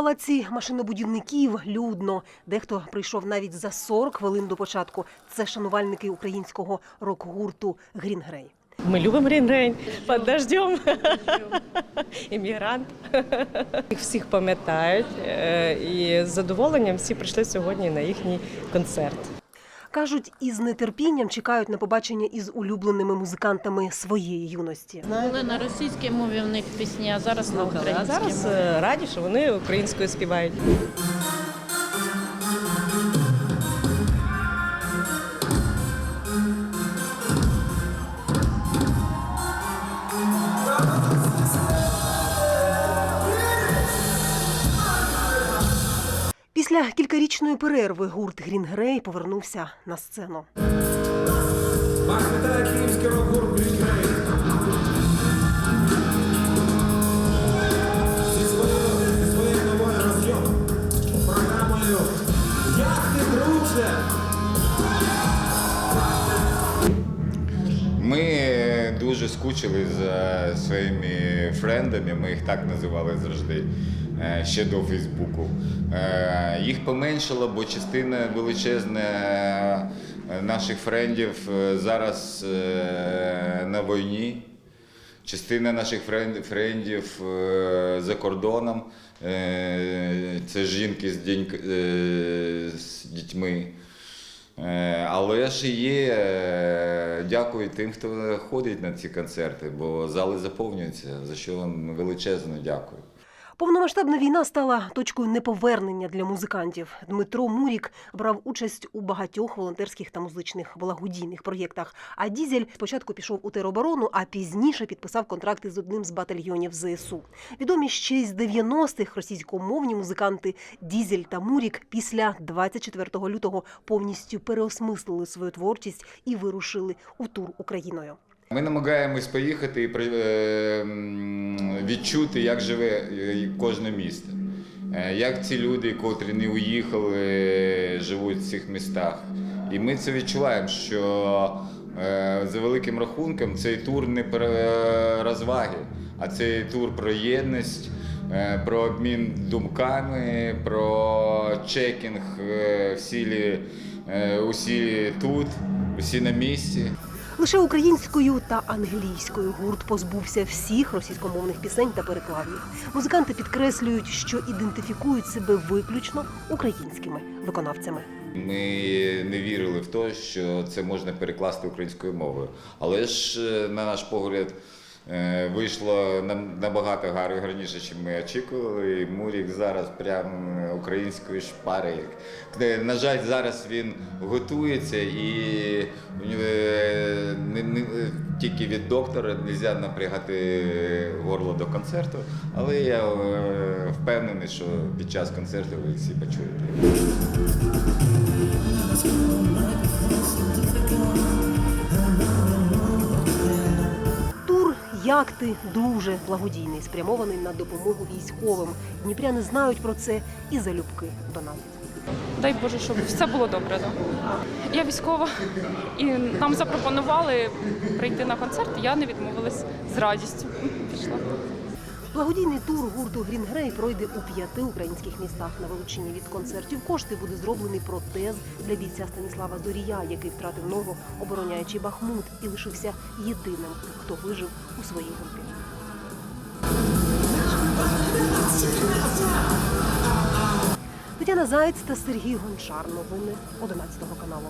палаці машинобудівників людно. Дехто прийшов навіть за 40 хвилин до початку. Це шанувальники українського рок-гурту Грінгрей. Ми любимо Грінгрей, Рейн-Рейн, дождем. Іммігрант. Їх всіх пам'ятають е, і з задоволенням всі прийшли сьогодні на їхній концерт. Кажуть, із нетерпінням чекають на побачення із улюбленими музикантами своєї юності. Були на російській мові в них пісні, а зараз на А українській. зараз е, раді, що вони українською співають. Після кількарічної перерви гурт Грінгрей повернувся на сцену. Дуже скучили за своїми френдами, ми їх так називали завжди е, ще до Фейсбуку. Е, Їх поменшало, бо частина величезна е, наших френдів зараз на війні. Частина наших френдів за кордоном. Це жінки з дітьми. Але ж є, е, дякую тим, хто ходить на ці концерти, бо зали заповнюються, за що вам величезно дякую. Повномасштабна війна стала точкою неповернення для музикантів. Дмитро Мурік брав участь у багатьох волонтерських та музичних благодійних проєктах. А Дізель спочатку пішов у тероборону, а пізніше підписав контракти з одним з батальйонів ЗСУ. Відомі ще з 90-х російськомовні музиканти Дізель та Мурік після 24 лютого повністю переосмислили свою творчість і вирушили у тур Україною. Ми намагаємось поїхати і при- е, відчути, як живе е, кожне місто. Е, Як ці люди, котрі не уїхали, живуть в цих містах. І ми це відчуваємо, що за великим рахунком цей тур не про розваги, а цей тур про єдність, про обмін думками, про чекінг всі, усі тут, усі на місці. Лише українською та англійською гурт позбувся всіх російськомовних пісень та переклав їх. Музиканти підкреслюють, що ідентифікують себе виключно українськими виконавцями. Ми не вірили в те, що це можна перекласти українською мовою. Але ж, е, на наш погляд, вийшло нам- набагато гар- гарніше, ніж ми очікували. І Мурік зараз прям українською шпарить. Е, На жаль, зараз він готується і е, не, не, тільки від доктора не можна напрягати горло до концерту. Але я е, впевнений, що під час концерту ви всі почуєте. Як ти, дуже благодійний, спрямований на допомогу військовим. Дніпряни знають про це і залюбки донатять. Дай Боже, щоб все було добре. Да. Я військова, і нам запропонували прийти на концерт. Я не відмовилась з радістю. Пішла. Благодійний тур гурту Грін Грей пройде у п'яти українських містах. На вилученні від концертів кошти буде зроблений протез для бійця Станіслава Зорія, який втратив ногу, обороняючи Бахмут, і лишився єдиним, хто вижив у своїй групі. Тетяна Заєць та Сергій Гончар. Новини 11 каналу.